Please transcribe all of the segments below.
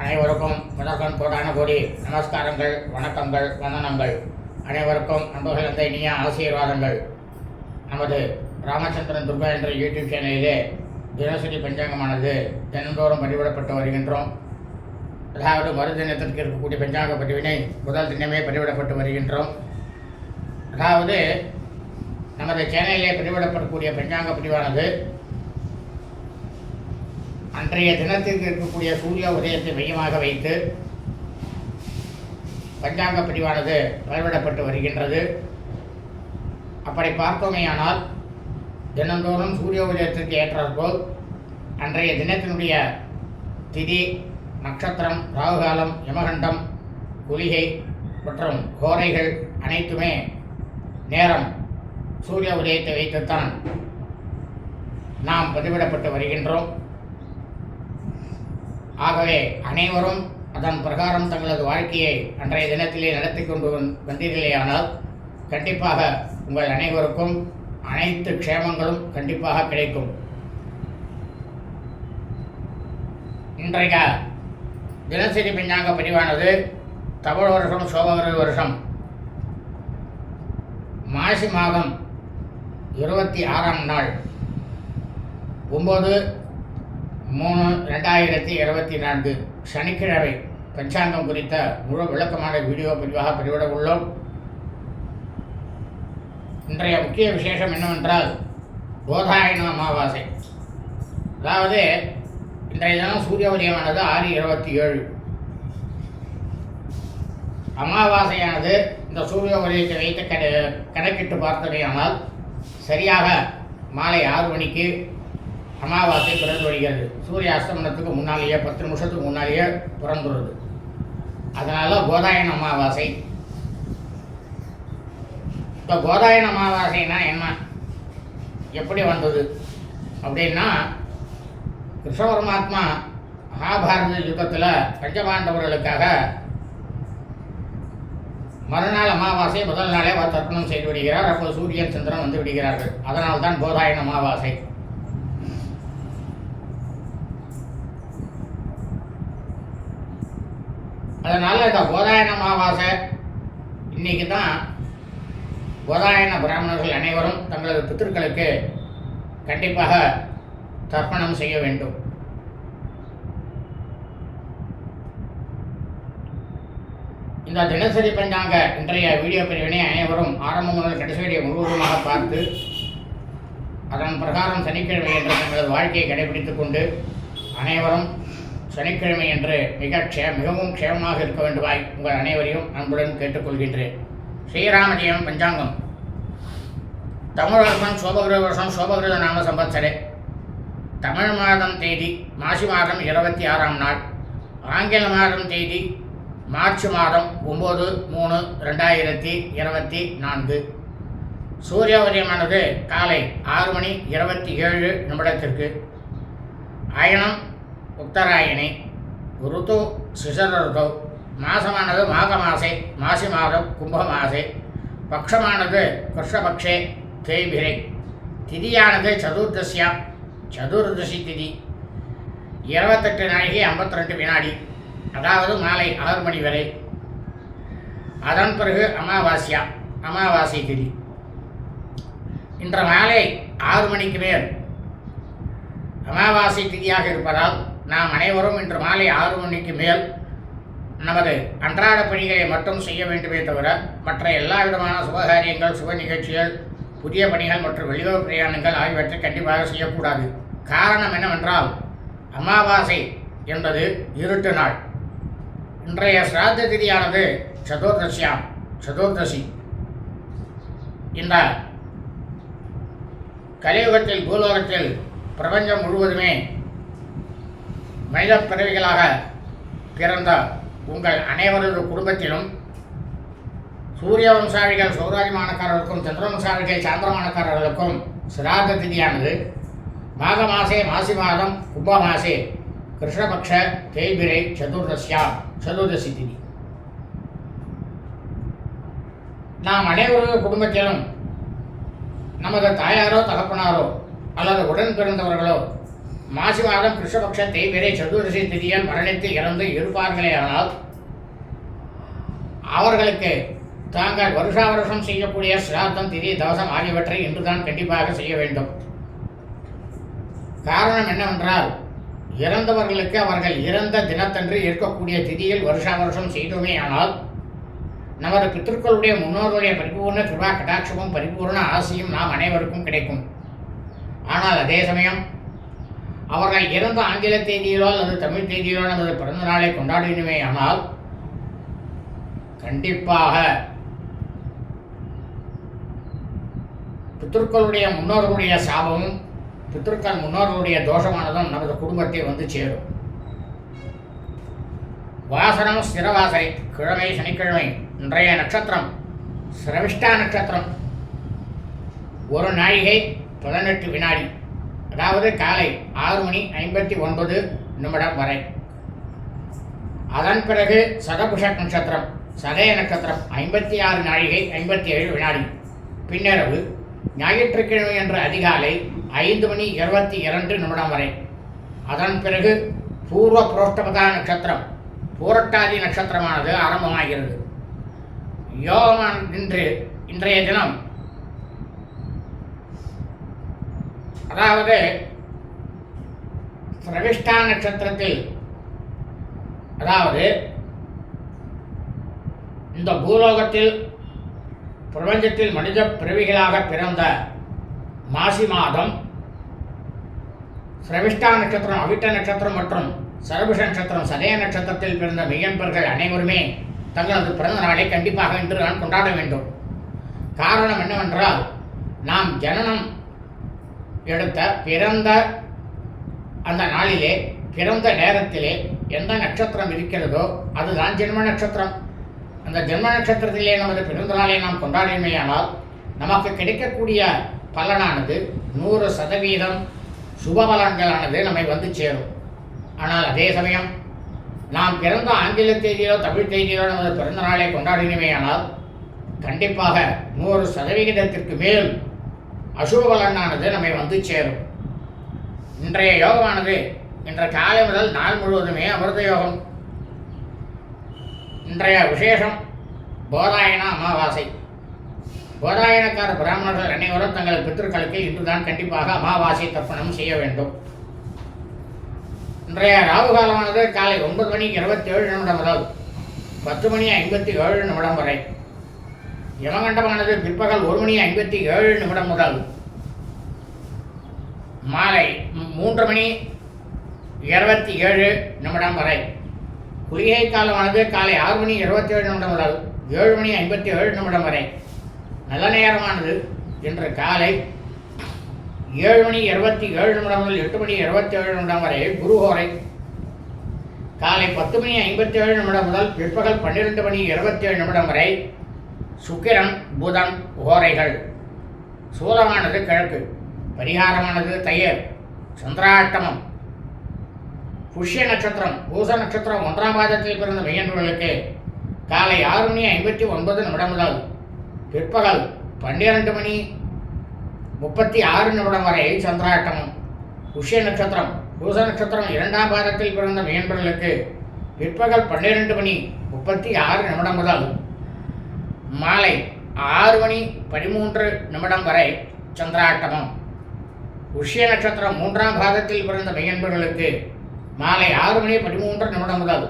அனைவருக்கும் முதற்கண் கோடான கோடி நமஸ்காரங்கள் வணக்கங்கள் வந்தனங்கள். அனைவருக்கும் அன்புகளந்த இனிய ஆசீர்வாதங்கள். நமது ராமச்சந்திரன் துர்கா என்ற யூடியூப் சேனலிலே தினசரி பஞ்சாங்கமானது தினந்தோறும் பதிவிடப்பட்டு வருகின்றோம். அதாவது மறு தினத்திற்கு இருக்கக்கூடிய பஞ்சாங்க பதிவினை முதல் தினமே பதிவிடப்பட்டு வருகின்றோம். அதாவது நமது சேனலிலே பதிவிடப்படக்கூடிய பஞ்சாங்க பதிவானது அன்றைய தினத்திற்கு இருக்கக்கூடிய சூரிய உதயத்தை மையமாக வைத்து பஞ்சாங்க பிரிவானது பதிவிடப்பட்டு வருகின்றது. அப்படி பார்த்தோமேயானால் தினந்தோறும் சூரிய உதயத்திற்கு ஏற்றாற்போல் அன்றைய தினத்தினுடைய திதி நட்சத்திரம் ராகுகாலம் யமகண்டம் குளிகை மற்றும் கோரைகள் அனைத்துமே நேரம் சூரிய உதயத்தை வைத்துத்தான் நாம் பதிவிடப்பட்டு வருகின்றோம். ஆகவே அனைவரும் அதன் பிரகாரம் தங்களது வாழ்க்கையை அன்றைய தினத்திலே நடத்தி கொண்டு வந் வந்தீர்களேயானால் கண்டிப்பாக உங்கள் அனைவருக்கும் அனைத்து க்ஷேமங்களும் கண்டிப்பாக கிடைக்கும். இன்றைய தினசரி பின்னாங்க பதிவானது தமிழ் வருஷம் சோபகிர வருஷம். மாசி மாதம் இருபத்தி ஆறாம் நாள். ஒம்பது மூணு ரெண்டாயிரத்தி இருபத்தி நான்கு சனிக்கிழமை பஞ்சாங்கம் குறித்த முழு விளக்கமான வீடியோ பதிவாக பதிவிட உள்ளோம். இன்றைய முக்கிய விசேஷம் என்னவென்றால் போதாயன அமாவாசை. அதாவது இன்றைய தினம் சூரிய உதயமானது ஆறு இருபத்தி ஏழு. அமாவாசையானது இந்த சூரிய உதயத்தை வைத்து கண கணக்கிட்டு பார்த்ததையானால் சரியாக மாலை ஆறு மணிக்கு அமாவாசை பிறந்து வருகிறது. சூரிய அஸ்தமனத்துக்கு முன்னாலேயே பத்து நிமிஷத்துக்கு முன்னாலேயே பிறந்துடுது அதனால் கோதாயன அமாவாசை. இப்போ கோதாயன அமாவாசைனா என்ன? எப்படி வந்தது? அப்படின்னா கிருஷ்ண பரமாத்மா மகாபாரத யுத்தத்தில் பஞ்சபாண்டவர்களுக்காக மறுநாள் அமாவாசை முதல் நாளே தர்ப்பணம் செய்து விடுகிறார். அப்போது சூரியன் சந்திரன் வந்து விடுகிறார்கள். அதனால் தான் போதாயன அமாவாசை. அதனால் இந்த போதாயன அமாவாசை இன்னைக்கு தான் போதாயன பிராமணர்கள் அனைவரும் தங்களது பித்திருக்களுக்கு கண்டிப்பாக தர்ப்பணம் செய்ய வேண்டும். இந்த தினசரி பஞ்சாங்க இன்றைய வீடியோ பிரிவினை அனைவரும் ஆரம்பம் முதல் கடைசி முழுவதுமாக பார்த்து அதன் பிரகாரம் சனிக்கிழமை என்று தங்களது வாழ்க்கையை கடைபிடித்துக் கொண்டு அனைவரும் சனிக்கிழமை என்று மிக க்ஷே மிகவும் க்ஷேமமாக இருக்க வேண்டுமாய் உங்கள் அனைவரையும் அன்புடன் கேட்டுக்கொள்கின்றேன். ஸ்ரீராமஜெயம் பஞ்சாங்கம். தமிழ் வருஷம் சோபகிருத வருஷம் சோபகிருத நாம சம்பத்சரே. தமிழ் மாதம் தேதி மாசி மாதம் இருபத்தி ஆறாம் நாள். ஆங்கில மாதம் தேதி மார்ச் மாதம் ஒம்பது மூணு ரெண்டாயிரத்தி இருபத்தி நான்கு. சூரிய உதயமானது காலை ஆறு மணி இருபத்தி ஏழு நிமிடத்திற்கு. அயனம் உத்தராயணி ருத்து சிசர ருத்து மாசமானது மாக மாசே மாசி மாதம் கும்ப மாசே பக்ஷமானது கிருஷ்ணபக்ஷே தேய்பிரை. திதியானது சதுர்தசியா சதுர்தசி திதி. இருபத்தெட்டு நாளைக்கு ஐம்பத்தி ரெண்டு வினாடி அதாவது மாலை ஆறு மணி வரை. அதன் பிறகு அமாவாசியா அமாவாசை திதி. இன்று மாலை ஆறு மணிக்கு மேல் அமாவாசை திதியாக இருப்பதால் நாம் அனைவரும் இன்று மாலை ஆறு மணிக்கு மேல் நமது அன்றாட பணிகளை மட்டும் செய்ய வேண்டுமே தவிர மற்ற எல்லா விதமான சுபகாரியங்கள் சுப நிகழ்ச்சிகள் புதிய பணிகள் மற்றும் வெளியூர் பிரயாணங்கள் ஆகியவற்றை கண்டிப்பாக செய்யக்கூடாது. காரணம் என்னவென்றால் அமாவாசை என்பது இருட்டு நாள். இன்றைய சிராத்த திதியானது சதுர்தசியாம் சதுர்தசி. இந்த கலியுகத்தில் பூலோகத்தில் பிரபஞ்சம் முழுவதுமே மனித பிறவிகளாக பிறந்த உங்கள் அனைவரது குடும்பத்திலும் சூரிய வம்சாவிகள் சௌராஜமானக்காரர்களுக்கும் சந்திரவம்சாவிகள் சாந்திரமானக்காரர்களுக்கும் சிராத திதியானது. மாக மாசே மாசி மாதம் கும்ப மாசே கிருஷ்ணபக்ஷ தேய்பிரை சதுர்தசியா சதுர்தசி திதி. நாம் அனைவரது குடும்பத்திலும் நமது தாயாரோ தகப்பனாரோ அல்லது உடன் பிறந்தவர்களோ மாசி மாதம் கிருஷ்ணபக்ஷ தேய்பிரை சதுர்தசி திதியன் மரணித்து இறந்து இருப்பார்களேயானால் அவர்களுக்கு தாங்கள் வருஷா வருஷம் செய்யக்கூடிய சிராத்தம் திதி தவசம் ஆகியவற்றை இன்றுதான் கண்டிப்பாக செய்ய வேண்டும். காரணம் என்னவென்றால் இறந்தவர்களுக்கு அவர்கள் இறந்த தினத்தன்று இருக்கக்கூடிய திதியில் வருஷா வருஷம் செய்தோமே ஆனால் நமது பித்திருக்களுடைய முன்னோர்களுடைய பரிபூர்ண கிருபா கடாட்சமும் பரிபூர்ண ஆசையும் நாம் அனைவருக்கும் கிடைக்கும். ஆனால் அதே சமயம் அவர்கள் இறந்த ஆங்கில தேதியிலோ அல்லது தமிழ் தேதியிலோ நமது பிறந்த நாளை கொண்டாடினுமே ஆனால் கண்டிப்பாக பித்திருக்களுடைய முன்னோர்களுடைய சாபமும் பித்திருக்கள் முன்னோர்களுடைய தோஷமானதும் நமது குடும்பத்தை வந்து சேரும். வாசனம் ஸ்திரவாசை கிழமை சனிக்கிழமை இன்றைய நட்சத்திரம் சிரவிஷ்டா நட்சத்திரம். ஒரு நாழிகை பதினெட்டு வினாடி. அதாவது காலை ஆறு மணி ஐம்பத்தி ஒன்பது நிமிடம் வரை. அதன் பிறகு சதபுஷ நட்சத்திரம் சதய நட்சத்திரம் ஐம்பத்தி ஆறு நாழிகை ஐம்பத்தி ஏழு வினாடி. பின்னரவு ஞாயிற்றுக்கிழமை என்ற அதிகாலை ஐந்து மணி இருபத்தி இரண்டு நிமிடம் வரை. அதன் பிறகு பூர்வ புரோஷ்டபதா நட்சத்திரம் பூரட்டாதி நட்சத்திரமானது ஆரம்பமாகிறது. யோகமான இன்று இன்றைய தினம் அதாவது பிரவிஷ்டா நட்சத்திரத்தில் அதாவது இந்த பூலோகத்தில் பிரபஞ்சத்தில் மனித பிறவிகளாக பிறந்த மாசி மாதம் சிரவிஷ்டா நட்சத்திரம் அவிட்ட நட்சத்திரம் மற்றும் சரபிஷ நட்சத்திரம் சதய நட்சத்திரத்தில் பிறந்த மெய்யன்பர்கள் அனைவருமே தங்களது பிறந்த நாளை கண்டிப்பாக இன்று நான் கொண்டாட வேண்டும். காரணம் என்னவென்றால் நாம் ஜனனம் எடுத்த பிறந்த அந்த நாளிலே பிறந்த நேரத்திலே எந்த நட்சத்திரம் இருக்கிறதோ அதுதான் ஜென்ம நட்சத்திரம். அந்த ஜென்ம நட்சத்திரத்திலே நமது பிறந்த நாளை நாம் கொண்டாடினமையானால் நமக்கு கிடைக்கக்கூடிய பலனானது நூறு சதவீதம் சுப பலன்களானது நம்மை வந்து சேரும். ஆனால் அதே சமயம் நாம் பிறந்த ஆங்கில தேதியிலோ தமிழ் தேதியிலோ நமது பிறந்த நாளை கொண்டாடினமையானால் கண்டிப்பாக நூறு சதவிகிதத்திற்கு மேல் அசுப பலனானது நம்மை வந்து சேரும். இன்றைய யோகமானது இன்று காலை முதல் நாள் முழுவதுமே அமிர்த யோகம் இன்றைய விசேஷம் போதாயன அமாவாசை. போதாயனக்கார பிராமணர்கள் அனைவரும் தங்கள் பித்திருக்களுக்கு இன்றுதான் கண்டிப்பாக அமாவாசை தர்ப்பணம் செய்ய வேண்டும். இன்றைய ராகு காலமானது காலை ஒன்பது மணி இருபத்தி ஏழு நிமிடம் முதல் பத்து மணி ஐம்பத்தி ஏழு நிமிடம் வரை. யமகண்டமானது பிற்பகல் ஒரு மணி ஐம்பத்தி ஏழு நிமிடம் முதல் மாலை மூன்று மணி இருபத்தி ஏழு நிமிடம் வரை. குளிகை காலமானது காலை ஆறு மணி இருபத்தி ஏழு நிமிடம் முதல் ஏழு மணி ஐம்பத்தி ஏழு நிமிடம் வரை. நல்ல நேரமானது இன்று காலை ஏழு மணி இருபத்தி ஏழு நிமிடம் முதல் எட்டு மணி இருபத்தி ஏழு நிமிடம் வரை குருஹோரை. காலை பத்து மணி ஐம்பத்தி ஏழு நிமிடம் முதல் பிற்பகல் பன்னிரெண்டு மணி இருபத்தி ஏழு நிமிடம் வரை சுக்கிரன் புதன் ஓரைகள் சூலமானது கிழக்கு பரிகாரமானது தையர் சந்திராட்டமம் புஷ்ய நட்சத்திரம் பூச நட்சத்திரம் ஒன்றாம் பாதத்தில் பிறந்த மெய்யன்பர்களுக்கு காலை ஆறு மணி ஐம்பத்தி ஒன்பது நிமிடம் முதல் பிற்பகல் பன்னிரண்டு மணி முப்பத்தி ஆறு நிமிடம் வரை சந்திராட்டமம் புஷ்ய நட்சத்திரம் பூச நட்சத்திரம் இரண்டாம் பாதத்தில் பிறந்த மெய்யன்பர்களுக்கு பிற்பகல் பன்னிரண்டு மணி முப்பத்தி ஆறு நிமிடம் முதல் மாலை ஆறு மணி பதிமூன்று நிமிடம் வரை சந்திராட்டமம். உஷ்ய நட்சத்திரம் மூன்றாம் பாதத்தில் பிறந்த மெய்யன்பர்களுக்கு மாலை ஆறு மணி பதிமூன்று நிமிடம் முதல்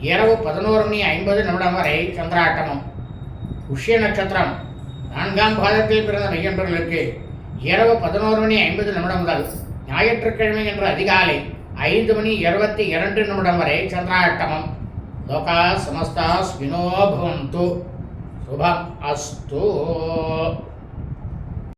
இரவு பதினோரு மணி ஐம்பது நிமிடம் வரை சந்திராட்டமம். உஷ்ய நட்சத்திரம் நான்காம் பாதத்தில் பிறந்த மெய்யன்பர்களுக்கு இரவு பதினோரு மணி ஐம்பது நிமிடம் முதல் ஞாயிற்றுக்கிழமை என்ற அதிகாலை ஐந்து மணி இருபத்தி இரண்டு நிமிடம் வரை சந்திராட்டமம். லோகா சமஸ்தா ஸ்வினோ பவந்து. శుభం అస్తు.